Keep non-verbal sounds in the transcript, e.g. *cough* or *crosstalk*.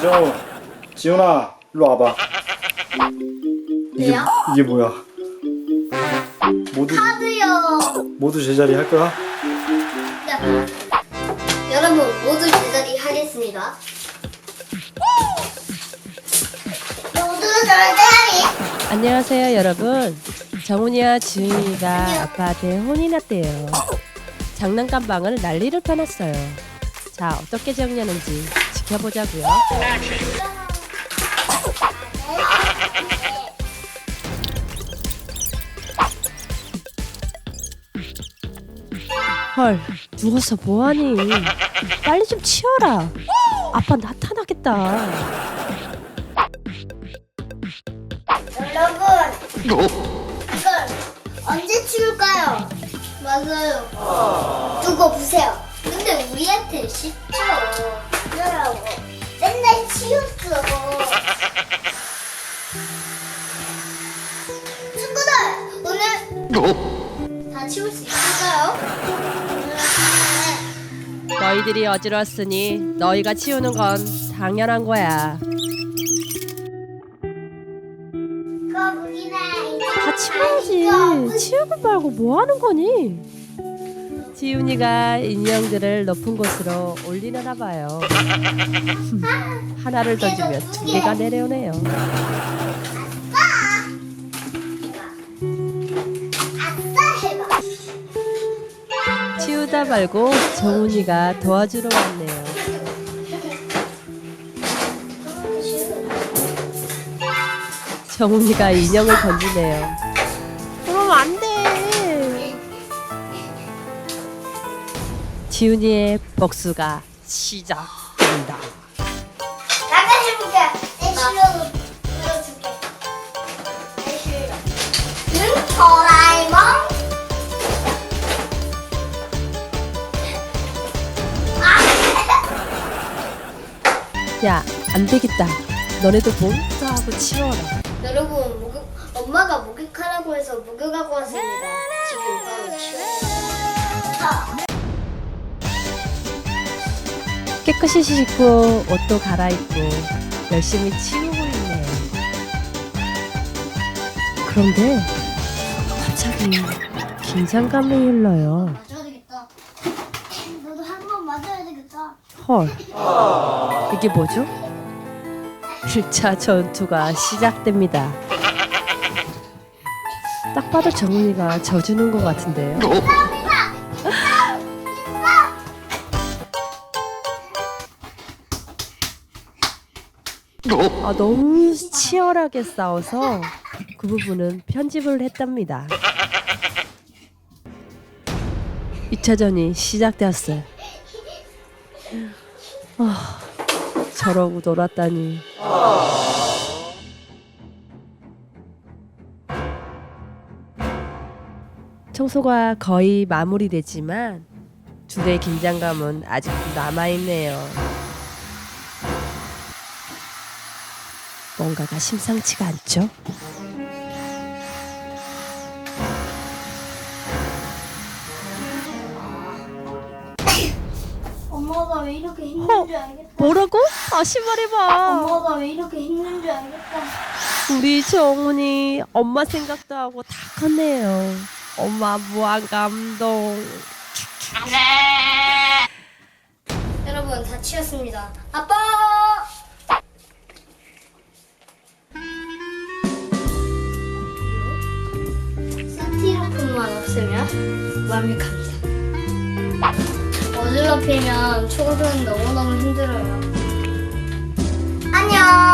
이정우, 지훈아, 일로 와봐. 이게 왜요? 이게 뭐야? 모두 카드요. 모두 제자리 할 거야? 네. 여러분 모두 제자리 하겠습니다. 모두 제자리. 안녕하세요 여러분 정훈이와 지훈이가 아빠한테 혼이 났대요 장난감 방을 난리를 펴놨어요 자 어떻게 정리하는지 지켜보자고요 헐 누워서 뭐하니 빨리 좀 치워라 아빠 나타나겠다 여러분 이걸 언제 치울까요? 맞아요. 두고 보세요. 근데 우리한테 쉽죠. 그러라고 맨날 치웠어. 친구들 오늘 다 치울 수 있을까요? 네. 너희들이 어지러웠으니 너희가 치우는 건 당연한 거야. 거북이네. 다 치워야지. 치우고 말고 뭐 하는 거니? 지훈이가 인형들을 높은 곳으로 올리나 봐요. 하나를 던지면 두 개가 내려오네요. 치우다 말고 정훈이가 도와주러 왔네요. 정훈이가 인형을 던지네요. 그럼 안 돼. 지훈이의 복수가 시작된다. 나가 해볼게. 내 실력을 보여줄게. 내 실력. 응, 도라에몽. *laughs* 야, 안 되겠다. 너네도 봉투 하고 치워라. 여러분, 목욕, 엄마가 목욕하라고 해서 목욕하고 왔습니다. 지금 바로 치워. 깨끗이 씻고 옷도 갈아입고 열심히 치우고 있네요. 그런데 갑자기 긴장감이 흘러요. 맞아야 되겠다. 너도 한 번 맞아야 되겠다. 헐. 이게 뭐죠? 1차 전투가 시작됩니다. 딱 봐도 정훈이가 져주는 것 같은데요. 아, 너무 치열하게 싸워서 그 부분은 편집을 했답니다. 2차전이 시작되었어요. 아, 저러고 놀았다니. 청소가 거의 마무리됐지만 둘의 긴장감은 아직도 남아있네요. 뭔가가 심상치가 않죠? 엄마가 왜 이렇게 힘든 줄 알겠다. 뭐라고? 다시 말해봐. 엄마가 왜 이렇게 힘든 줄 알겠다. 우리 정훈이 엄마 생각도 하고 다 컸네요. 엄마 무한 감동. 여러분 다 치웠습니다. 아빠! 없으면 완벽합니다. 어질러피면 초고는 너무너무 힘들어요. 안녕!